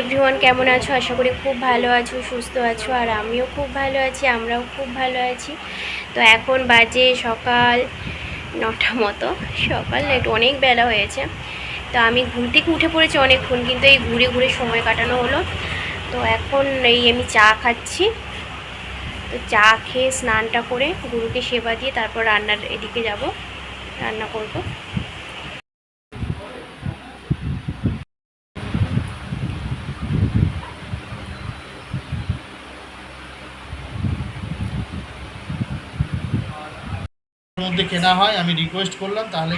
Everyone কেমন আছো? আশা করি খুব ভালো আছো, সুস্থ আছো, আর আমিও খুব ভালো আছি, আমরাও খুব ভালো আছি। তো এখন বাজে সকাল নটা মতো। সকাল না, একটু অনেক বেলা হয়েছে। তো আমি ঘুম থেকে উঠে পড়েছি অনেকক্ষণ, কিন্তু এই ঘুরে ঘুরে সময় কাটানো হলো। তো এখন এই আমি চা খাচ্ছি। তো চা খেয়ে স্নানটা করে গুরুকে সেবা দিয়ে তারপর রান্নার এদিকে যাব। রান্না করব। মধ্যে কেনা হয়, আমি রিকোয়েস্ট করলাম, তাহলে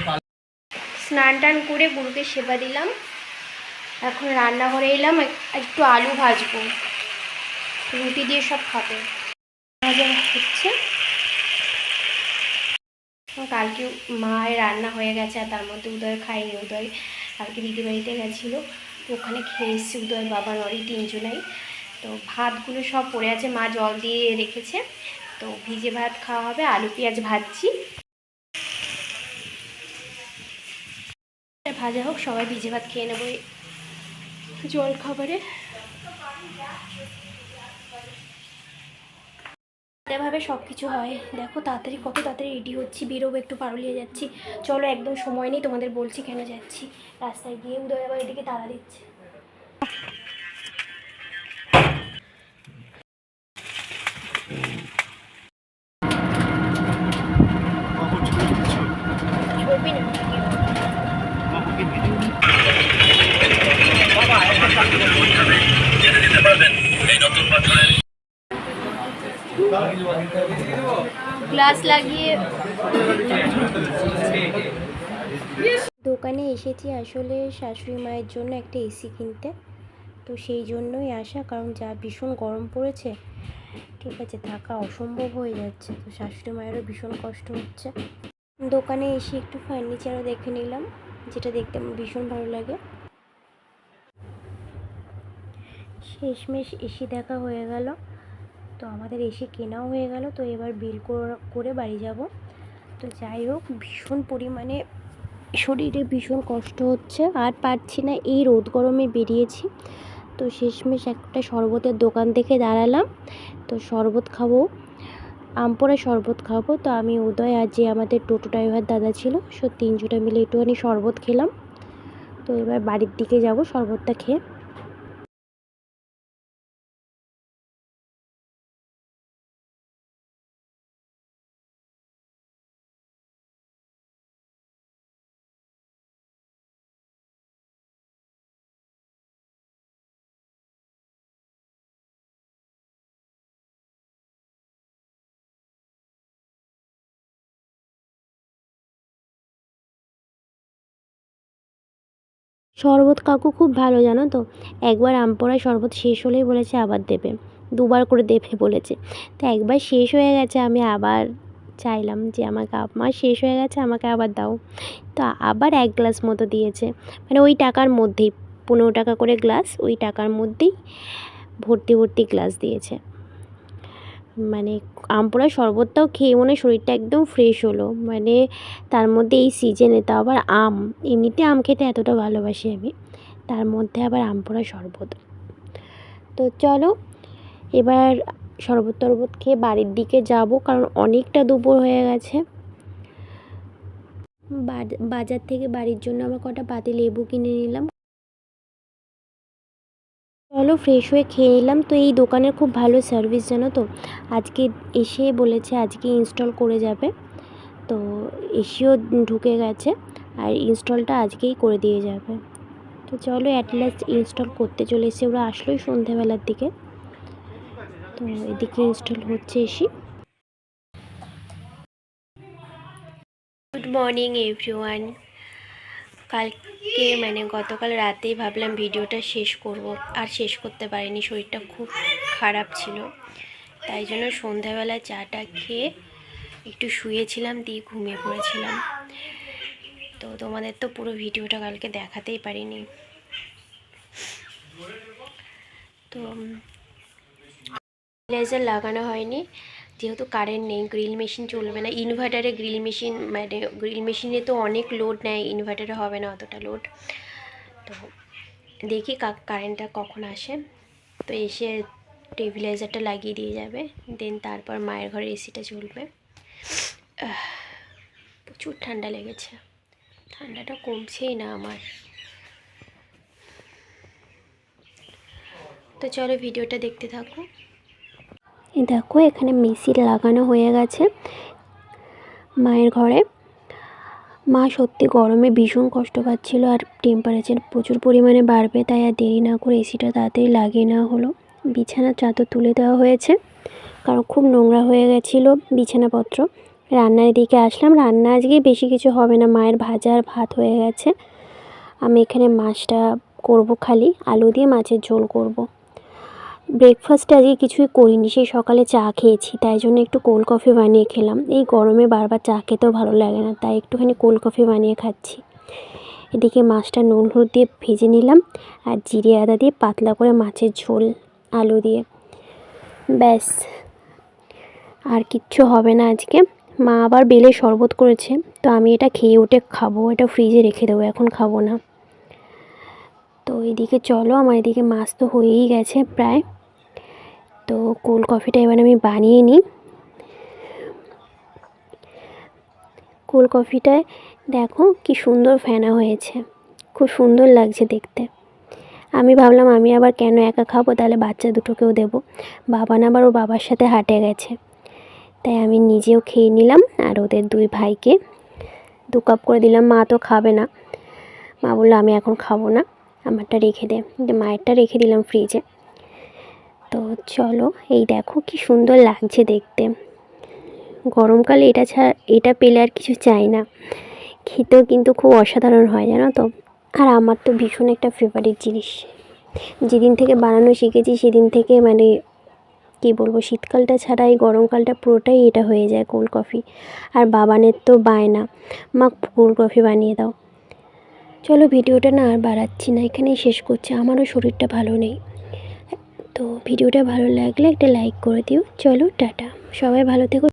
স্নান টান করে গুরুকে সেবা দিলাম। এখন রান্নাঘরে এলাম, এক- একটু আলু ভাজবো। রুটি দিয়ে সব খাবে। ভাজা হচ্ছে। কালকে মায়ের রান্না হয়ে গেছে, আর তার মধ্যে উদয় খাইনি উদয় কালকে দিদি বাড়িতে গেছিল, তো ওখানে খেয়ে এসছি উদয়, বাবা, নরি, তিনজনাই। তো ভাতগুলো সব পড়ে আছে, মা জল দিয়ে রেখেছে। তো ভিজে ভাত খাওয়া হবে, আলু, পেঁয়াজ ভাজছি। ভাজা হোক, সবাই ভিজে ভাত খেয়ে নেব জল খাবারে। ভাবে সব কিছু হয়। দেখো, তাড়াতাড়ি, কত তাড়াতাড়ি রেডি হচ্ছি, বেরোবো, একটু পারলিয়ে যাচ্ছি। চলো, একদম সময় নেই, তোমাদের বলছি কেন যাচ্ছি। রাস্তায় গিয়ে উদয় আবার এদিকে তাড়া দিচ্ছে। দোকানে এসেছি আসলে শাশুড়ি মায়ের জন্য একটা এসি কিনতে। তো সেই জন্যই আসা, কারণ যা ভীষণ গরম পড়েছে। ঠিক আছে থাকা অসম্ভব হয়ে যাচ্ছে। তো শাশুড়ি মায়েরও ভীষণ কষ্ট হচ্ছে। দোকানে এসে একটু ফার্নিচারও দেখে নিলাম, যেটা দেখতে আমার ভীষণ ভালো লাগে। শেষমেশ এসি দেখা হয়ে গেল। তো আমাদের এসি কেনাও হয়ে গেল। তো এবার বিল করে বাড়ি যাব। তো যাই হোক, ভীষণ পরিমাণে শরীরে ভীষণ কষ্ট হচ্ছে। আর পারছি না, এই রোদ গরমে বেরিয়েছি। তো শেষমেশ একটা শরবতের দোকান দেখে দাঁড়ালাম। তো শরবত খাব আমপোড়া শরবত খাব। তো আমি উদয় আর যে আমাদের টোটো ড্রাইভার দাদা ছিল, সো তিনজোটা মিলে একটুখানি শরবত খেলাম। তো এবার বাড়ির দিকে যাব শরবতটা খেয়ে। শরবত কাকু খুব ভালো, জানো তো? একবার আমপোড়ায় শরবত শেষ হলেই বলেছে আবার দেবে। দুবার করে দেবে বলেছে। তো একবার শেষ হয়ে গেছে, আমি আবার চাইলাম যে আমাকে আমার শেষ হয়ে গেছে, আমাকে আবার দাও। তো আবার এক গ্লাস মতো দিয়েছে। মানে ওই টাকার মধ্যেই, পনেরো টাকা করে গ্লাস, ওই টাকার মধ্যেই ভর্তি ভর্তি গ্লাস দিয়েছে। মানে আম আমপোড়া শরবতটাও খেয়ে মনে শরীরটা একদম ফ্রেশ হলো। মানে তার মধ্যে এই সিজনে তাও আবার আম। এমনিতে আম খেতে এতটা ভালোবাসি আমি। তার মধ্যে আবার আম পোড়া শরবত। তো চলো, এবার শরবত টরবত খেয়ে বাড়ির দিকে যাব কারণ অনেকটা দুপুর হয়ে গেছে। বাজ- বাজার থেকে বাড়ির জন্য আমার কটা পাতি লেবু কিনে নিলাম। চলো ফ্রেশ হয়ে খেয়ে নিলাম। তো এই দোকানের খুব ভালো সার্ভিস জানো তো? আজকে এসে বলেছে আজকে ইনস্টল করে যাবে। তো এসিও ঢুকে গেছে আর ইনস্টলটা আজকেই করে দিয়ে যাবে। তো চলো অ্যাট লাস্ট ইনস্টল করতে চলে এসে ওরা আসলোই সন্ধেবেলার দিকে। তো এদিকে ইনস্টল হচ্ছে এসি। গুড মর্নিং এভরিওয়ান কালকে মানে গতকাল রাতেই ভাবলাম ভিডিওটা শেষ করব, আর শেষ করতে পারিনি, শরীরটা খুব খারাপ ছিল। তাই জন্য সন্ধ্যাবেলা চাটা খেয়ে একটু শুয়েছিলাম, দিয়ে ঘুমিয়ে পড়েছিলাম। তো তোমাদের তো পুরো ভিডিওটা কালকে দেখাতেই পারিনি। তো লেজার লাগানো হয়নি। যেহেতু কারেন্ট নেই গ্রিল মেশিন চলবে না ইনভার্টারে গ্রিল মেশিন মানে গ্রিল মেশিনে তো অনেক লোড নেয় ইনভার্টারে হবে না অতটা লোড তো দেখি কারেন্টটা কখন আসে। তো এসে টেবিলাইজারটা লাগিয়ে দিয়ে যাবে দেন তারপর মায়ের ঘরে এসিটা চলবে প্রচুর ঠান্ডা লেগেছে। ঠান্ডাটা কমছেই না আমার। তো চলো ভিডিওটা দেখতে থাকো। দেখো, এখানে মেশিন লাগানো হয়ে গেছে মায়ের ঘরে। মা সত্যি গরমে ভীষণ কষ্ট পাচ্ছিল আর টেম্পারেচার প্রচুর পরিমাণে বাড়বে, তাই আর দেরি না করে এসিটা তাড়াতাড়ি লাগিয়ে নেওয়া হলো। বিছানার চাদর তুলে দেওয়া হয়েছে, কারণ খুব নোংরা হয়ে গেছিল বিছানাপত্র। রান্নার দিকে আসলাম, রান্না আজকে বেশি কিছু হবে না, মায়ের ভাজা আর ভাত হয়ে গেছে। আমি এখানে মাছটা করব খালি, আলু দিয়ে মাছের ঝোল করব। ব্রেকফাস্টে আজকে কিছুই করিনি, সেই সকালে চা খেয়েছি, তাই জন্য একটু কোল্ড কফি বানিয়ে খেলাম। এই গরমে বারবার চা খেতেও ভালো লাগে না, তাই একটুখানি কোল্ড কফি বানিয়ে খাচ্ছি। এদিকে মাছটা নুন হলুদ দিয়ে ভেজে নিলাম, আর জিরে আদা দিয়ে পাতলা করে মাছের ঝোল, আলু দিয়ে। ব্যাস, আর কিচ্ছু হবে না আজকে। মা আবার বেলে শরবত করেছে, তো আমি এটা খেয়ে উঠে খাব, এটা ফ্রিজে রেখে দেবো, এখন খাব না। তো এদিকে চলো, আমার এদিকে মাছ তো হয়েই গেছে প্রায়। তো কোল্ড কফিটা এবার আমি বানিয়ে নিই। কোল্ড কফিটায় দেখো কি সুন্দর ফেনা হয়েছে, খুব সুন্দর লাগছে দেখতে। আমি ভাবলাম আমি আবার কেন একা খাব, তাহলে বাচ্চা দুটোকেও দেবো। বাবা না আবার ও বাবার সাথে হাটে গেছে। তাই আমি নিজেও খেয়ে নিলাম আর ওদের দুই ভাইকে দু কাপ করে দিলাম। মা তো খাবে না। মা বলল, আমি এখন খাব না। আমারটা রেখে দে। মায়েরটা রেখে দিলাম ফ্রিজে তো চলো, এই দেখো কি সুন্দর লাগছে দেখতে। গরমকালে এটা ছাড়া, এটা পেলে আর কিছু চাই না। খেতেও কিন্তু খুব অসাধারণ হয়, জানো তো? আর আমার তো ভীষণ একটা ফেভারিট জিনিস। যেদিন থেকে বানানো শিখেছি, সেদিন থেকে মানে কী বলব, শীতকালটা ছাড়া এই গরমকালটা পুরোটাই এটা হয়ে যায় কোল্ড কফি আর বাবানের তো বায়না। মা কোল্ড কফি বানিয়ে দাও। চলো, ভিডিওটা না আর বাড়াচ্ছি না। এখানেই শেষ করছি। আমারও শরীরটা ভালো নেই। তো ভিডিওটা ভালো লাগলে একটা লাইক করে দিও। চলো টাটা। সবাই ভালো থেকো।